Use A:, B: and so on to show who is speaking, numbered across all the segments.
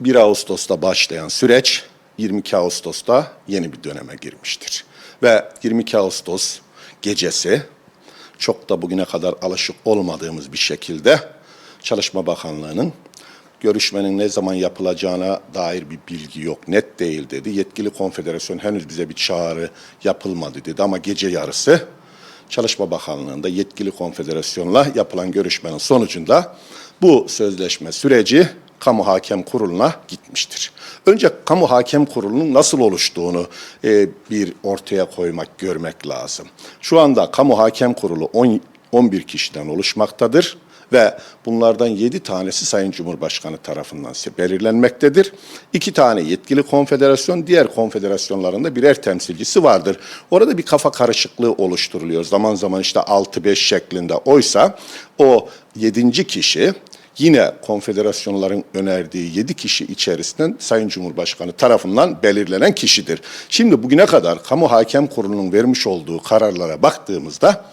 A: 1 Ağustos'ta başlayan süreç 22 Ağustos'ta yeni bir döneme girmiştir. Ve 22 Ağustos gecesi çok da bugüne kadar alışık olmadığımız bir şekilde Çalışma Bakanlığı'nın görüşmenin ne zaman yapılacağına dair bir bilgi yok, net değil dedi. Yetkili konfederasyon henüz bize bir çağrı yapılmadı dedi ama gece yarısı Çalışma Bakanlığı'nda yetkili konfederasyonla yapılan görüşmenin sonucunda bu sözleşme süreci Kamu Hakem Kurulu'na gitmiştir. Önce Kamu Hakem Kurulu'nun nasıl oluştuğunu e, bir ortaya koymak, görmek lazım. Şu anda Kamu Hakem Kurulu 10, 11 kişiden oluşmaktadır ve bunlardan 7 tanesi Sayın Cumhurbaşkanı tarafından belirlenmektedir. 2 tane yetkili konfederasyon, diğer konfederasyonlarında birer temsilcisi vardır. Orada bir kafa karışıklığı oluşturuluyor. Zaman zaman işte 6-5 şeklinde. Oysa o 7. kişi yine konfederasyonların önerdiği 7 kişi içerisinden Sayın Cumhurbaşkanı tarafından belirlenen kişidir. Şimdi bugüne kadar Kamu Hakem Kurulu'nun vermiş olduğu kararlara baktığımızda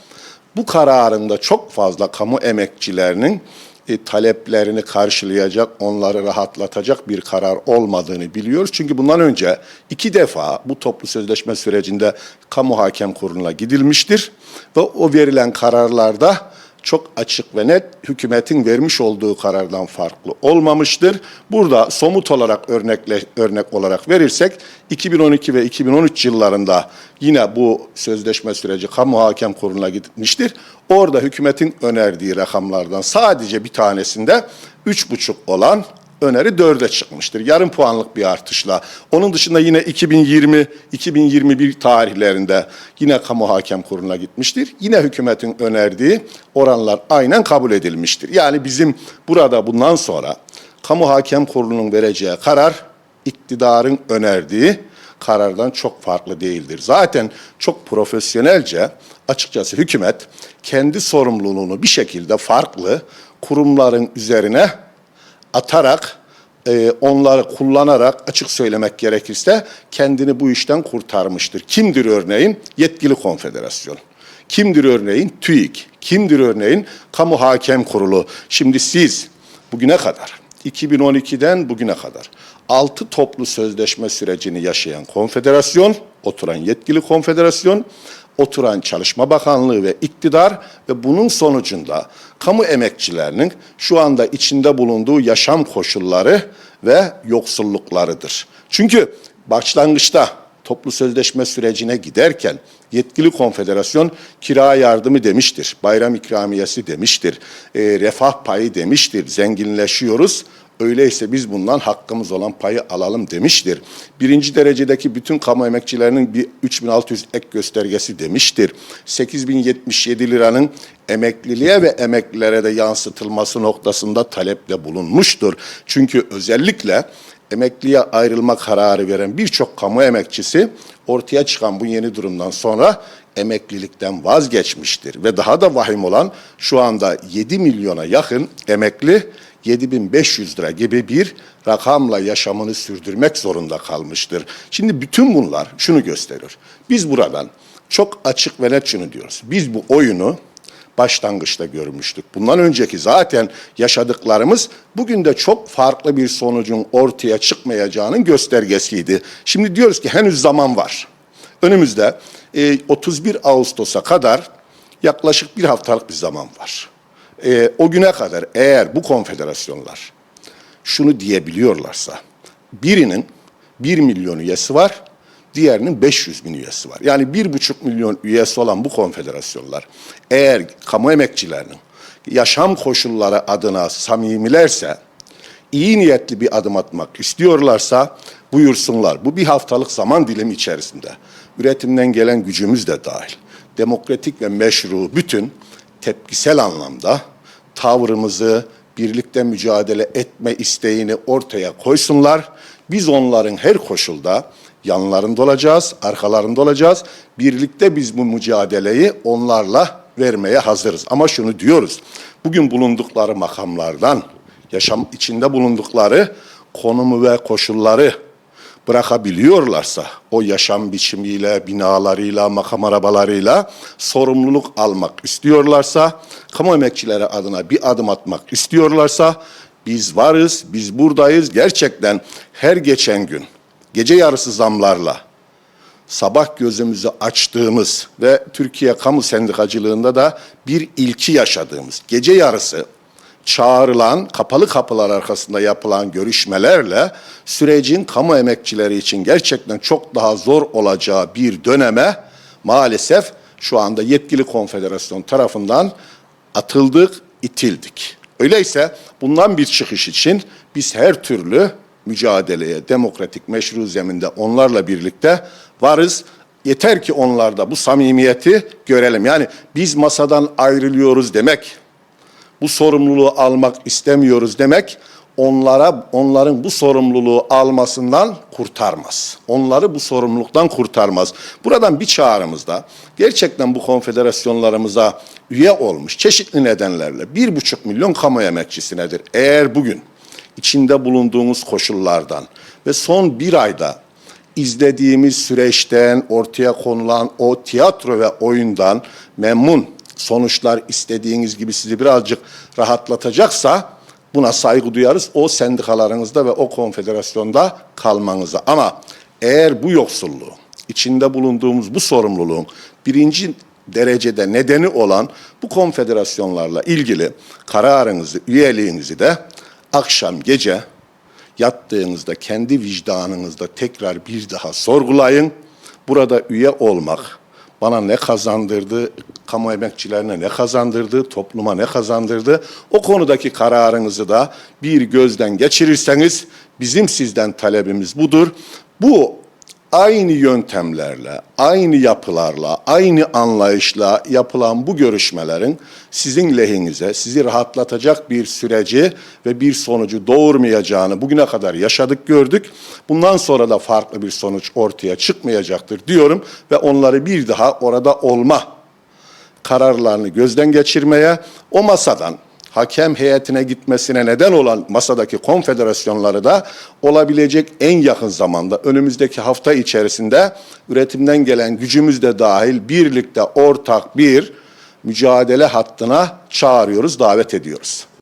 A: bu kararında çok fazla kamu emekçilerinin e, taleplerini karşılayacak, onları rahatlatacak bir karar olmadığını biliyoruz. Çünkü bundan önce iki defa bu toplu sözleşme sürecinde kamu hakem kuruluna gidilmiştir ve o verilen kararlarda çok açık ve net hükümetin vermiş olduğu karardan farklı olmamıştır. Burada somut olarak örnekle, örnek olarak verirsek 2012 ve 2013 yıllarında yine bu sözleşme süreci kamu hakem kuruluna gitmiştir. Orada hükümetin önerdiği rakamlardan sadece bir tanesinde 3,5 olan öneri dörde çıkmıştır. Yarım puanlık bir artışla. Onun dışında yine 2020-2021 tarihlerinde yine kamu hakem kuruluna gitmiştir. Yine hükümetin önerdiği oranlar aynen kabul edilmiştir. Yani bizim burada bundan sonra kamu hakem kurulunun vereceği karar iktidarın önerdiği karardan çok farklı değildir. Zaten çok profesyonelce açıkçası hükümet kendi sorumluluğunu bir şekilde farklı kurumların üzerine atarak, e, onları kullanarak açık söylemek gerekirse kendini bu işten kurtarmıştır. Kimdir örneğin? Yetkili konfederasyon. Kimdir örneğin? TÜİK. Kimdir örneğin? Kamu Hakem Kurulu. Şimdi siz bugüne kadar, 2012'den bugüne kadar 6 toplu sözleşme sürecini yaşayan konfederasyon, oturan yetkili konfederasyon, oturan Çalışma Bakanlığı ve iktidar ve bunun sonucunda kamu emekçilerinin şu anda içinde bulunduğu yaşam koşulları ve yoksulluklarıdır. Çünkü başlangıçta toplu sözleşme sürecine giderken yetkili konfederasyon kira yardımı demiştir, bayram ikramiyesi demiştir, e, refah payı demiştir, zenginleşiyoruz. Öyleyse biz bundan hakkımız olan payı alalım demiştir. Birinci derecedeki bütün kamu emekçilerinin bir 3600 ek göstergesi demiştir. 8077 liranın emekliliğe ve emeklilere de yansıtılması noktasında talepte bulunmuştur. Çünkü özellikle emekliye ayrılma kararı veren birçok kamu emekçisi ortaya çıkan bu yeni durumdan sonra emeklilikten vazgeçmiştir. Ve daha da vahim olan şu anda 7 milyona yakın emekli 7500 lira gibi bir rakamla yaşamını sürdürmek zorunda kalmıştır. Şimdi bütün bunlar şunu gösteriyor. Biz buradan çok açık ve net şunu diyoruz. Biz bu oyunu başlangıçta görmüştük. Bundan önceki zaten yaşadıklarımız bugün de çok farklı bir sonucun ortaya çıkmayacağının göstergesiydi. Şimdi diyoruz ki henüz zaman var. Önümüzde e, 31 Ağustos'a kadar yaklaşık bir haftalık bir zaman var. E, o güne kadar eğer bu konfederasyonlar şunu diyebiliyorlarsa birinin 1 milyon üyesi var, diğerinin 500 bin üyesi var. Yani bir buçuk milyon üyesi olan bu konfederasyonlar eğer kamu emekçilerinin yaşam koşulları adına samimilerse, iyi niyetli bir adım atmak istiyorlarsa buyursunlar. Bu bir haftalık zaman dilimi içerisinde üretimden gelen gücümüz de dahil. Demokratik ve meşru bütün tepkisel anlamda tavrımızı, birlikte mücadele etme isteğini ortaya koysunlar. Biz onların her koşulda yanlarında olacağız, arkalarında olacağız. Birlikte biz bu mücadeleyi onlarla vermeye hazırız. Ama şunu diyoruz. Bugün bulundukları makamlardan, yaşam içinde bulundukları konumu ve koşulları bırakabiliyorlarsa o yaşam biçimiyle, binalarıyla, makam arabalarıyla sorumluluk almak istiyorlarsa, kamu emekçileri adına bir adım atmak istiyorlarsa Biz varız, biz buradayız. Gerçekten her geçen gün gece yarısı zamlarla sabah gözümüzü açtığımız ve Türkiye Kamu Sendikacılığında da bir ilki yaşadığımız gece yarısı çağrılan kapalı kapılar arkasında yapılan görüşmelerle sürecin kamu emekçileri için gerçekten çok daha zor olacağı bir döneme maalesef şu anda yetkili konfederasyon tarafından atıldık, itildik. Öyleyse bundan bir çıkış için biz her türlü mücadeleye demokratik meşru zeminde onlarla birlikte varız. Yeter ki onlarda bu samimiyeti görelim. Yani biz masadan ayrılıyoruz demek, bu sorumluluğu almak istemiyoruz demek onlara onların bu sorumluluğu almasından kurtarmaz. Onları bu sorumluluktan kurtarmaz. Buradan bir çağrımızda gerçekten bu konfederasyonlarımıza üye olmuş çeşitli nedenlerle bir buçuk milyon kamu emekçisi? Eğer bugün içinde bulunduğumuz koşullardan ve son bir ayda izlediğimiz süreçten ortaya konulan o tiyatro ve oyundan memnun sonuçlar istediğiniz gibi sizi birazcık rahatlatacaksa buna saygı duyarız. O sendikalarınızda ve o konfederasyonda kalmanıza. Ama eğer bu yoksulluğu, içinde bulunduğumuz bu sorumluluğun birinci derecede nedeni olan bu konfederasyonlarla ilgili kararınızı, üyeliğinizi de akşam gece yattığınızda kendi vicdanınızda tekrar bir daha sorgulayın. Burada üye olmak bana ne kazandırdı, kamu emekçilerine ne kazandırdı, topluma ne kazandırdı? O konudaki kararınızı da bir gözden geçirirseniz bizim sizden talebimiz budur. Bu aynı yöntemlerle, aynı yapılarla, aynı anlayışla yapılan bu görüşmelerin sizin lehinize, sizi rahatlatacak bir süreci ve bir sonucu doğurmayacağını bugüne kadar yaşadık, gördük. Bundan sonra da farklı bir sonuç ortaya çıkmayacaktır diyorum ve onları bir daha orada olma kararlarını gözden geçirmeye, o masadan hakem heyetine gitmesine neden olan masadaki konfederasyonları da olabilecek en yakın zamanda önümüzdeki hafta içerisinde üretimden gelen gücümüz de dahil birlikte ortak bir mücadele hattına çağırıyoruz, davet ediyoruz.